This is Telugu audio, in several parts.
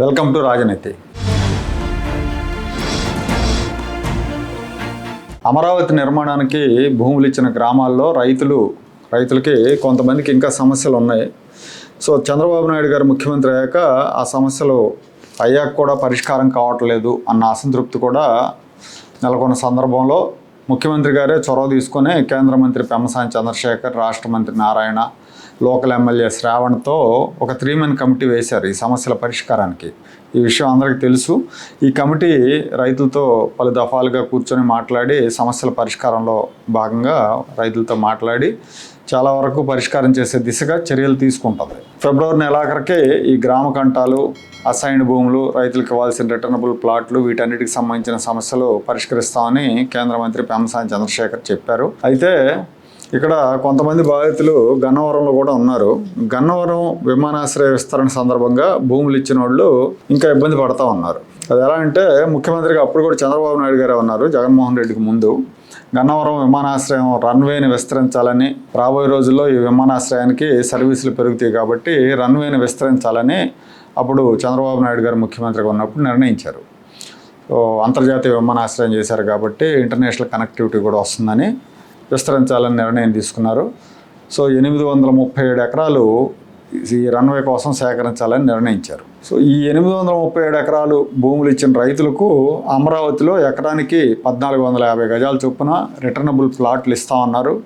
వెల్కమ్ టు రాజనీతి. అమరావతి నిర్మాణానికి భూములు ఇచ్చిన గ్రామాల్లో రైతులు రైతులకి కొంతమందికి ఇంకా సమస్యలు ఉన్నాయి. సో చంద్రబాబు నాయుడు గారు ముఖ్యమంత్రి అయ్యాక ఆ సమస్యలు అయ్యాక కూడా పరిష్కారం కావట్లేదు అన్న అసంతృప్తి కూడా నెలకొన్న సందర్భంలో ముఖ్యమంత్రి గారే చొరవ తీసుకొని కేంద్ర మంత్రి పెమ్మసాని చంద్రశేఖర్ రాష్ట్ర మంత్రి నారాయణ లోకల్ ఎమ్మెల్యే శ్రావణ్తో ఒక త్రీ మెన్ కమిటీ వేశారు ఈ సమస్యల పరిష్కారానికి. ఈ విషయం అందరికీ తెలుసు. ఈ కమిటీ రైతులతో పలు దఫాలుగా కూర్చొని మాట్లాడి సమస్యల పరిష్కారంలో భాగంగా రైతులతో మాట్లాడి చాలా వరకు పరిష్కారం చేసే దిశగా చర్యలు తీసుకుంటుంది. ఫిబ్రవరి నెలాఖరికే ఈ గ్రామ కంటాలు అసైన్డ్ భూములు రైతులకు ఇవ్వాల్సిన రిటర్నబుల్ ప్లాట్లు వీటన్నిటికి సంబంధించిన సమస్యలు పరిష్కరిస్తామని కేంద్ర మంత్రి పెమ్మసాని చంద్రశేఖర్ చెప్పారు. అయితే ఇక్కడ కొంతమంది బాధితులు గన్నవరంలో కూడా ఉన్నారు. గన్నవరం విమానాశ్రయ విస్తరణ సందర్భంగా భూములు ఇచ్చిన వాళ్ళు ఇంకా ఇబ్బంది పడతా ఉన్నారు. అది ఎలా అంటే ముఖ్యమంత్రిగా అప్పుడు కూడా చంద్రబాబు నాయుడు గారే ఉన్నారు జగన్మోహన్ రెడ్డికి ముందు. గన్నవరం విమానాశ్రయం రన్వేని విస్తరించాలని రాబోయే రోజుల్లో ఈ విమానాశ్రయానికి సర్వీసులు పెరుగుతాయి కాబట్టి రన్వేని విస్తరించాలని అప్పుడు చంద్రబాబు నాయుడు గారు ముఖ్యమంత్రిగా ఉన్నప్పుడు నిర్ణయించారు. అంతర్జాతీయ విమానాశ్రయం చేశారు కాబట్టి ఇంటర్నేషనల్ కనెక్టివిటీ కూడా వస్తుందని విస్తరించాలని నిర్ణయం తీసుకున్నారు. సో ఎనిమిది వందల ముప్పై ఏడు ఎకరాలు ఈ రన్వే కోసం సేకరించాలని నిర్ణయించారు. సో ఈ ఎనిమిది వందల ముప్పై ఏడు ఎకరాలు భూములు ఇచ్చిన రైతులకు అమరావతిలో ఎకరానికి పద్నాలుగు వందల యాభై గజాల చొప్పున రిటర్నబుల్ ప్లాట్లు ఇస్తామన్నారు.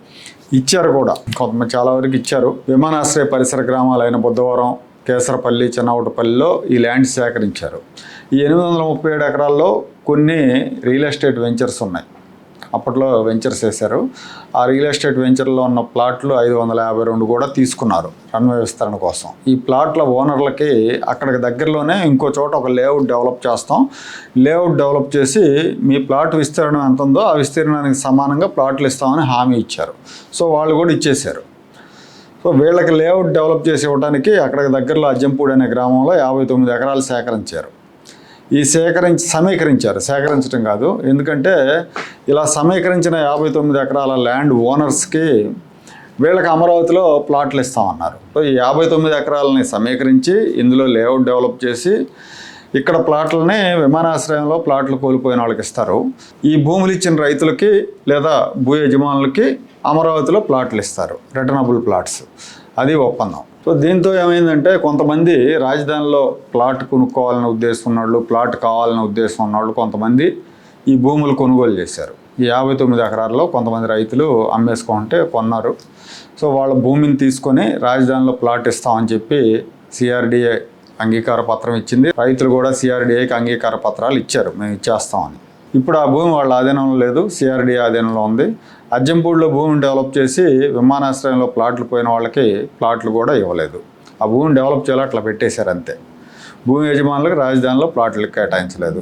ఇచ్చారు కూడా. కొంతమంది చాలా వరకు ఇచ్చారు. విమానాశ్రయ పరిసర గ్రామాలైన బుద్ధవరం కేసరపల్లి చెన్నవటపల్లిలో ఈ ల్యాండ్ సేకరించారు. ఈ ఎనిమిది వందల ముప్పై ఏడు ఎకరాల్లో కొన్ని రియల్ ఎస్టేట్ వెంచర్స్ ఉన్నాయి. అప్పట్లో వెంచర్స్ వేశారు. ఆ రియల్ ఎస్టేట్ వెంచర్లో ఉన్న ప్లాట్లు ఐదు వందల యాభై రెండు కూడా తీసుకున్నారు రన్వే విస్తరణ కోసం. ఈ ప్లాట్ల ఓనర్లకి అక్కడికి దగ్గరలోనే ఇంకో చోట ఒక లేఅవుట్ డెవలప్ చేస్తాం. లేఅవుట్ డెవలప్ చేసి మీ ప్లాట్ విస్తీర్ణం ఎంత ఉందో ఆ విస్తీర్ణానికి సమానంగా ప్లాట్లు ఇస్తామని హామీ ఇచ్చారు. సో వాళ్ళు కూడా ఇచ్చేశారు. సో వీళ్ళకి లేఅవుట్ డెవలప్ చేసి ఇవ్వడానికి అక్కడికి దగ్గరలో అజ్జంపూడి అనే గ్రామంలో యాభై తొమ్మిది ఎకరాలు సేకరించారు. ఈ సేకరించి సమీకరించారు. సేకరించడం కాదు. ఎందుకంటే ఇలా సమీకరించిన యాభై తొమ్మిది ఎకరాల ల్యాండ్ ఓనర్స్కి వీళ్ళకి అమరావతిలో ప్లాట్లు ఇస్తామన్నారు. సో ఈ యాభై తొమ్మిది ఎకరాలని సమీకరించి ఇందులో లేఅవుట్ డెవలప్ చేసి ఇక్కడ ప్లాట్లని విమానాశ్రయంలో ప్లాట్లు కోల్పోయిన వాళ్ళకి ఇస్తారు. ఈ భూములు ఇచ్చిన రైతులకి లేదా భూ యజమానులకి అమరావతిలో ప్లాట్లు ఇస్తారు. రిటర్నబుల్ ప్లాట్స్ అది ఒప్పందం. సో దీంతో ఏమైందంటే కొంతమంది రాజధానిలో ప్లాట్ కొనుక్కోవాలనే ఉద్దేశం ఉన్నవాళ్ళు ప్లాట్ కావాలనే ఉద్దేశం ఉన్నవాళ్ళు కొంతమంది ఈ భూములు కొనుగోలు చేశారు. ఈ యాభై తొమ్మిది ఎకరాల్లో కొంతమంది రైతులు అమ్మేసుకుంటే కొన్నారు. సో వాళ్ళ భూమిని తీసుకొని రాజధానిలో ప్లాట్ ఇస్తామని చెప్పి సిఆర్డిఏ అంగీకార పత్రం ఇచ్చింది. రైతులు కూడా సిఆర్డీఏకి అంగీకార పత్రాలు ఇచ్చారు. మేము ఇచ్చేస్తామని. ఇప్పుడు ఆ భూమి వాళ్ళ ఆధీనంలో లేదు. సిఆర్డీఏ ఆధీనంలో ఉంది. అజ్జంపూడిలో భూమిని డెవలప్ చేసి విమానాశ్రయంలో ప్లాట్లు పోయిన వాళ్ళకి ప్లాట్లు కూడా ఇవ్వలేదు. ఆ భూమిని డెవలప్ చేయాలి అట్లా పెట్టేశారు అంతే. భూమి యజమానులకు రాజధానిలో ప్లాట్లు కేటాయించలేదు.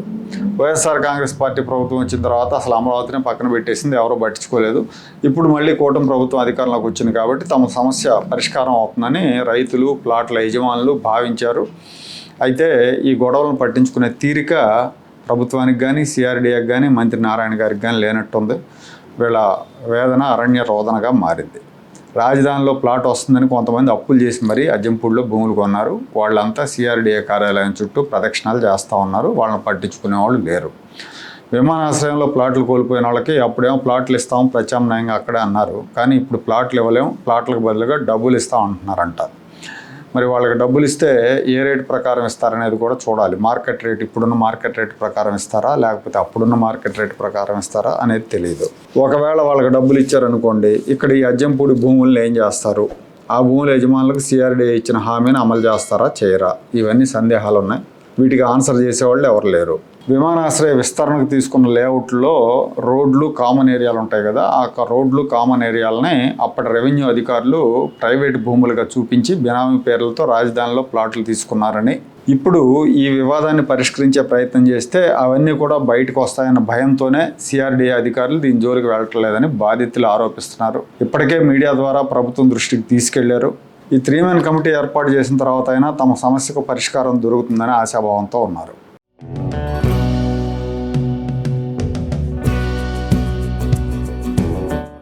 వైఎస్ఆర్ కాంగ్రెస్ పార్టీ ప్రభుత్వం వచ్చిన తర్వాత అసలు అమరావతిని పక్కన పెట్టేసింది ఎవరో పట్టించుకోలేదు. ఇప్పుడు మళ్ళీ కూటమి ప్రభుత్వం అధికారంలోకి వచ్చింది కాబట్టి తమ సమస్య పరిష్కారం అవుతుందని రైతులు ప్లాట్ల యజమానులు భావించారు. అయితే ఈ గొడవలను పట్టించుకునే తీరిక ప్రభుత్వానికి కానీ సిఆర్డీఏకి కానీ మంత్రి నారాయణ గారికి కానీ లేనట్టుంది. వీళ్ళ వేదన అరణ్య రోదనగా మారింది. రాజధానిలో ప్లాట్ వస్తుందని కొంతమంది అప్పులు చేసి మరీ అజ్జంపూడిలో భూములు కొన్నారు. వాళ్ళంతా సిఆర్డీఏ కార్యాలయం చుట్టూ ప్రదక్షిణాలు చేస్తూ ఉన్నారు. వాళ్ళని పట్టించుకునే వాళ్ళు లేరు. విమానాశ్రయంలో ప్లాట్లు కోల్పోయిన వాళ్ళకి అప్పుడేమో ప్లాట్లు ఇస్తాం ప్రత్యామ్నాయంగా అక్కడే అన్నారు. కానీ ఇప్పుడు ప్లాట్లు ఇవ్వలేము. ప్లాట్లకు బదులుగా డబ్బులు ఇస్తాం అంటున్నారంట. మరి వాళ్ళకి డబ్బులు ఇస్తే ఏ రేట్ ప్రకారం ఇస్తారనేది కూడా చూడాలి. మార్కెట్ రేట్ ఇప్పుడున్న మార్కెట్ రేట్ ప్రకారం ఇస్తారా? లేకపోతే అప్పుడున్న మార్కెట్ రేట్ ప్రకారం ఇస్తారా అనేది తెలియదు ఒకవేళ వాళ్ళకి డబ్బులు ఇచ్చారనుకోండి ఇక్కడ ఈ అజ్జంపూడి భూములను ఏం చేస్తారు? ఆ భూముల యజమానులకు సిఆర్డీఏ ఇచ్చిన హామీని అమలు చేస్తారా? చేయరా? ఇవన్నీ సందేహాలు ఉన్నాయి వీటికి ఆన్సర్ చేసేవాళ్ళు ఎవరు లేరు. విమానాశ్రయ విస్తరణకు తీసుకున్న లేఅవుట్లో రోడ్లు కామన్ ఏరియాలు ఉంటాయి కదా ఆ రోడ్లు కామన్ ఏరియాలని అప్పటి రెవెన్యూ అధికారులు ప్రైవేట్ భూములుగా చూపించి బినామీ పేర్లతో రాజధానిలో ప్లాట్లు తీసుకున్నారని. ఇప్పుడు ఈ వివాదాన్ని పరిష్కరించే ప్రయత్నం చేస్తే అవన్నీ కూడా బయటకు వస్తాయన్న భయంతోనే సిఆర్డీఏ అధికారులు దీని జోలికి వెళ్ళట్లేదని బాధితులు ఆరోపిస్తున్నారు. ఇప్పటికే మీడియా ద్వారా ప్రభుత్వం దృష్టికి తీసుకెళ్ళారు. ఈ త్రీ మెన్ కమిటీ ఏర్పాటు చేసిన తర్వాత అయినా తమ సమస్యకు పరిష్కారం దొరుకుతుందని ఆశాభావంతో ఉన్నారు.